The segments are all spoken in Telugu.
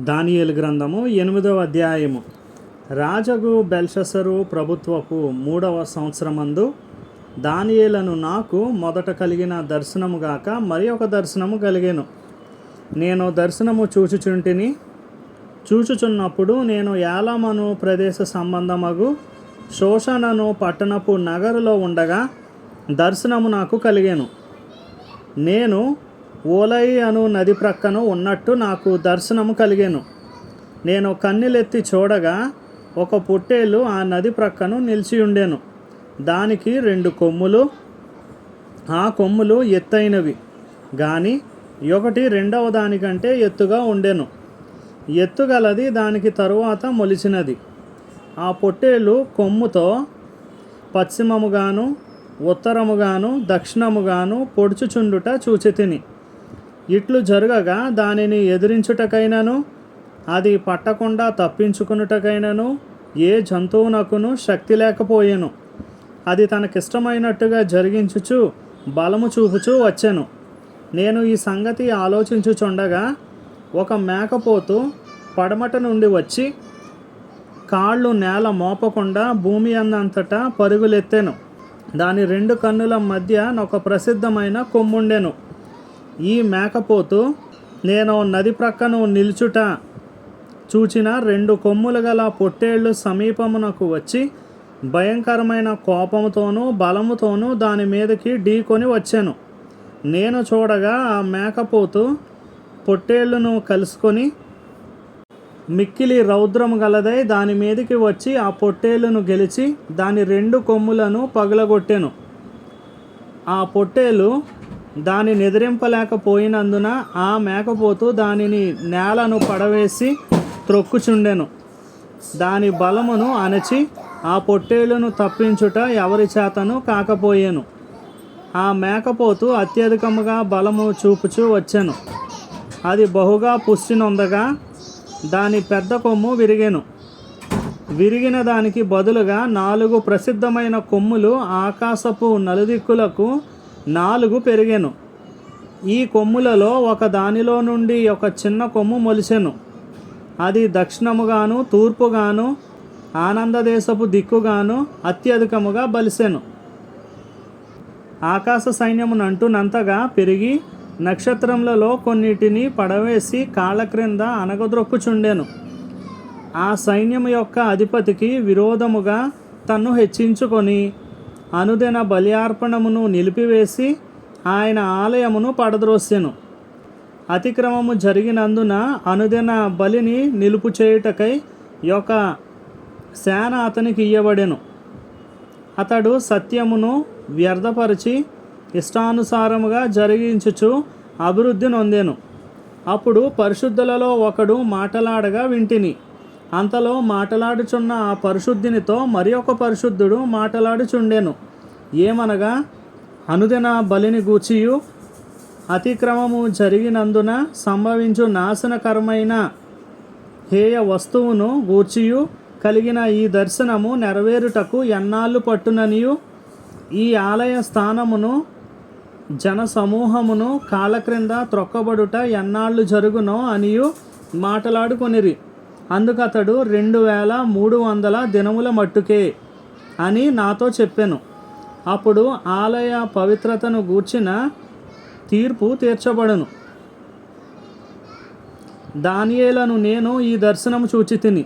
దానియేలు గ్రంథము ఎనిమిదవ అధ్యాయము. రాజగు బెల్షసరు ప్రభుత్వపు మూడవ సంవత్సరమందు దానియేలను నాకు మొదట కలిగిన దర్శనము గాక మరి ఒక దర్శనము కలిగాను. నేను దర్శనము చూచుచుంటిని. చూచుచున్నప్పుడు నేను యాలమను ప్రదేశ సంబంధమగు శోషణను పట్టణపు నగరులో ఉండగా దర్శనము నాకు కలిగాను. నేను ఓలై అను నది ప్రక్కన ఉన్నట్టు నాకు దర్శనము కలిగాను. నేను కన్నెలెత్తి చూడగా ఒక పొట్టేలు ఆ నది ప్రక్కన నిలిచి ఉండెను దానికి రెండు కొమ్ములు ఆ కొమ్ములు ఎత్తైనవి. కానీ ఒకటి రెండవ దానికంటే ఎత్తుగా ఉండెను. ఎత్తుగలది దానికి తరువాత మొలిచినది. ఆ పొట్టేలు కొమ్ముతో పశ్చిమముగాను ఉత్తరముగాను దక్షిణముగాను పొడుచుచుండుట చూచి తిని ఇట్లు జరగగా దానిని ఎదిరించుటకైనను అది పట్టకుండా తప్పించుకున్నటకైనను ఏ జంతువునకును శక్తి లేకపోయెను. అది తనకిష్టమైనట్టుగా జరిగించుచు బలము చూపుచూ వచ్చాను. నేను ఈ సంగతి ఆలోచించుచుండగా ఒక మేకపోతు పడమట నుండి వచ్చి కాళ్ళు నేల మోపకుండా భూమి అన్నంతటా పరుగులెత్తాను. దాని రెండు కన్నుల మధ్య ఒక ప్రసిద్ధమైన కొమ్ముండెను. ఈ మేకపోతు నేను నది ప్రక్కన నిల్చుట చూచిన రెండు కొమ్ములు గల పొట్టేళ్ళు సమీపమునకు వచ్చి భయంకరమైన కోపముతోనూ బలముతోనూ దాని మీదకి ఢీకొని వచ్చాను. నేను చూడగా ఆ మేకపోతు పొట్టేళ్ళను కలుసుకొని మిక్కిలి రౌద్రము గలదై దాని మీదకి వచ్చి ఆ పొట్టేళ్ళను గెలిచి దాని రెండు కొమ్ములను పగలగొట్టెను. ఆ పొట్టేలు దాని నిద్రింపలేకపోయినందున ఆ మేకపోతు దానిని నేలను పడవేసి త్రొక్కుచుండెను. దాని బలమును అణచి ఆ పొట్టేలును తప్పించుట ఎవరి చేతను కాకపోయెను. ఆ మేకపోతు అత్యధికముగా బలము చూపుచూ వచ్చెను. అది బహుగా పుష్టి నొందగా దాని పెద్ద కొమ్ము విరిగెను. విరిగిన దానికి బదులుగా నాలుగు ప్రసిద్ధమైన కొమ్ములు ఆకాశపు నలుదిక్కులకు నాలుగు పెరిగెను. ఈ కొమ్ములలో ఒక దానిలో నుండి ఒక చిన్న కొమ్ము మొలిచెను. అది దక్షిణముగాను తూర్పుగాను ఆనందదేశపు దిక్కుగాను అత్యధికముగా బలిసెను. ఆకాశ సైన్యమునంటునంతగా పెరిగి నక్షత్రములలో కొన్నిటిని పడవేసి కాళ్ళ క్రింద అనగద్రొక్కుచుండెను ఆ సైన్యము యొక్క అధిపతికి విరోధముగా తన్ను హెచ్చించుకొని అనుదిన బలియార్పణమును నిలిపివేసి ఆయన ఆలయమును పడద్రోసెను. అతిక్రమము జరిగినందున అనుదిన బలిని నిలుపు చేయుటకై యొక్క శాన అతనికి ఇయ్యబడెను. అతడు సత్యమును వ్యర్థపరిచి ఇష్టానుసారముగా జరిగించుచు అభివృద్ధి నొందెను. అప్పుడు పరిశుద్ధులలో ఒకడు మాటలాడగా వింటిని. అంతలో మాటలాడుచున్న ఆ పరిశుద్ధినితో మరి ఒక పరిశుద్ధుడు మాటలాడుచుండెను. ఏమనగా అనుదిన బలిని గూర్చియు అతిక్రమము జరిగినందున సంభవించు నాశనకరమైన హేయ వస్తువును గూర్చియు కలిగిన ఈ దర్శనము నెరవేరుటకు ఎన్నాళ్ళు పట్టుననియు. ఈ ఆలయ స్థానమును జన సమూహమును కాలక్రింద త్రొక్కబడుట ఎన్నాళ్ళు జరుగునో అనియు మాటలాడుకొనిరి. అందుకతడు రెండు వేల మూడు వందల దినముల మట్టుకే అని నాతో చెప్పాను. అప్పుడు ఆలయ పవిత్రతను గూర్చిన తీర్పు తీర్చబడును. దానియేలను నేను ఈ దర్శనము చూచి తిని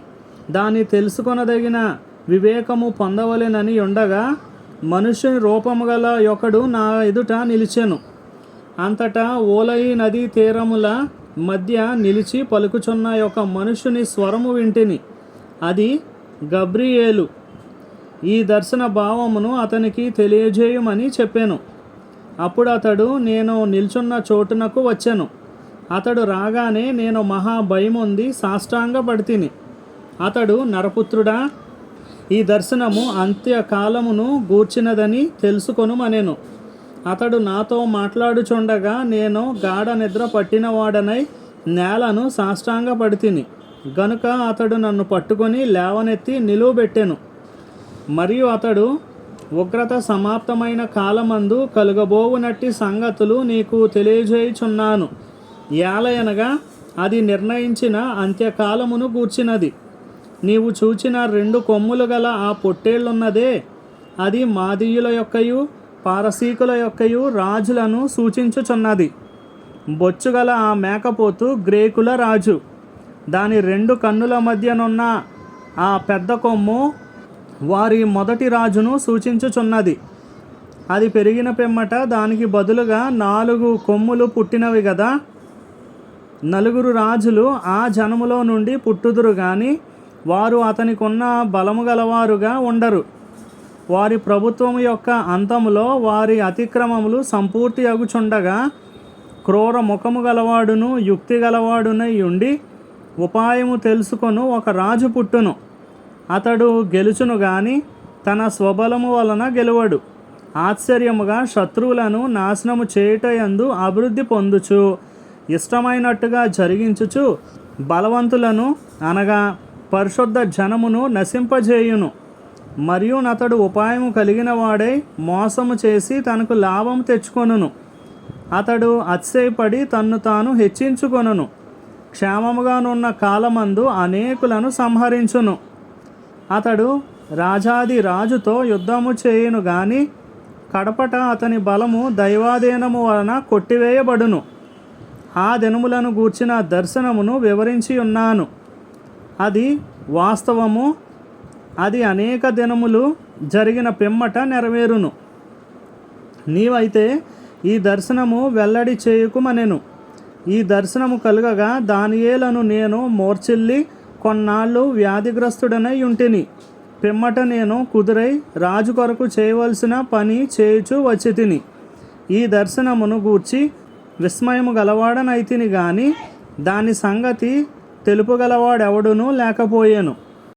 దాన్ని తెలుసుకొనదగిన వివేకము పొందవలెనని ఉండగా మనుష్యుని రూపము గల ఒకడు నా ఎదుట నిలిచెను. అంతటా ఓలయి నదీ తీరముల మధ్య నిలిచి పలుకుచున్న ఒక మనుషుని స్వరము వింటిని. అది గబ్రియేలు. ఈ దర్శన భావమును అతనికి తెలియజేయమని చెప్పాను. అప్పుడు అతడు నేను నిల్చున్న చోటునకు వచ్చాను. అతడు రాగానే నేను మహా భయముంది సాష్టాంగపడితిని. అతడు నరపుత్రుడా ఈ దర్శనము అంత్యకాలమును గూర్చినదని తెలుసుకొనుమనేను. అతడు నాతో మాట్లాడుచుండగా నేను గాఢ నిద్ర పట్టినవాడనై నేలను సాష్టాంగపడితిని. గనుక అతడు నన్ను పట్టుకొని లేవనెత్తి నిలువబెట్టెను. మరియు అతడు ఉగ్రత సమాప్తమైన కాలమందు కలుగబోవునట్టి సంగతులు నీకు తెలియజేయుచున్నాను. ఏలయనగా అది నిర్ణయించిన అంత్యకాలమును గూర్చినది. నీవు చూచిన రెండు కొమ్ములు గల ఆ పొట్టేళ్ళున్నదే అది మాదీయుల యొక్కయు పారసీకుల యొక్కయు రాజులను సూచించుచున్నది. బొచ్చుగల ఆ మేకపోతు గ్రేకుల రాజు. దాని రెండు కన్నుల మధ్యనున్న ఆ పెద్ద కొమ్ము వారి మొదటి రాజును సూచించుచున్నది. అది పెరిగిన పిమ్మట దానికి బదులుగా నాలుగు కొమ్ములు పుట్టినవి కదా నలుగురు రాజులు ఆ జనములో నుండి పుట్టుదురు కానీ వారు అతనికున్న బలము గలవారుగా ఉండరు. వారి ప్రభుత్వం యొక్క అంతములో వారి అతిక్రమములు సంపూర్తి అగుచుండగా క్రూర ముఖము గలవాడును యుక్తి గలవాడునై ఉండి ఉపాయము తెలుసుకొను ఒక రాజు పుట్టును. అతడు గెలుచును గాని తన స్వబలము వలన గెలువడు. ఆశ్చర్యముగా శత్రువులను నాశనము చేయుటయందు అభివృద్ధి పొందుచు ఇష్టమైనట్టుగా జరిగించుచు బలవంతులను అనగా పరిశుద్ధ జనమును నశింపజేయును. మరియు నతడు ఉపాయము కలిగిన వాడై మోసము చేసి తనకు లాభం తెచ్చుకొనును. అతడు అతిశయపడి తన్ను తాను హెచ్చించుకొనును. క్షేమముగానున్న కాలమందు అనేకులను సంహరించును. అతడు రాజాది రాజుతో యుద్ధము చేయును గాని కడపట అతని బలము దైవాధీనము వలన కొట్టివేయబడును. ఆ దినములను గూర్చిన దర్శనమును వివరించి ఉన్నాను. అది వాస్తవము అది అనేక దినములు జరిగిన పిమ్మట నెరవేరును. నీవైతే ఈ దర్శనము వెల్లడి చేయుకుమనెను. ఈ దర్శనము కలుగగా దానియేలను నేను మోర్చిల్లి కొన్నాళ్ళు వ్యాధిగ్రస్తుడనై ఉంటిని పిమ్మట నేను కుదురై రాజు కొరకు చేయవలసిన పని చేయుచు వచ్చి తిని ఈ దర్శనమును గూర్చి విస్మయము గలవాడనైతిని గాని దాని సంగతి తెలుపుగలవాడెవడునూ లేకపోయాను.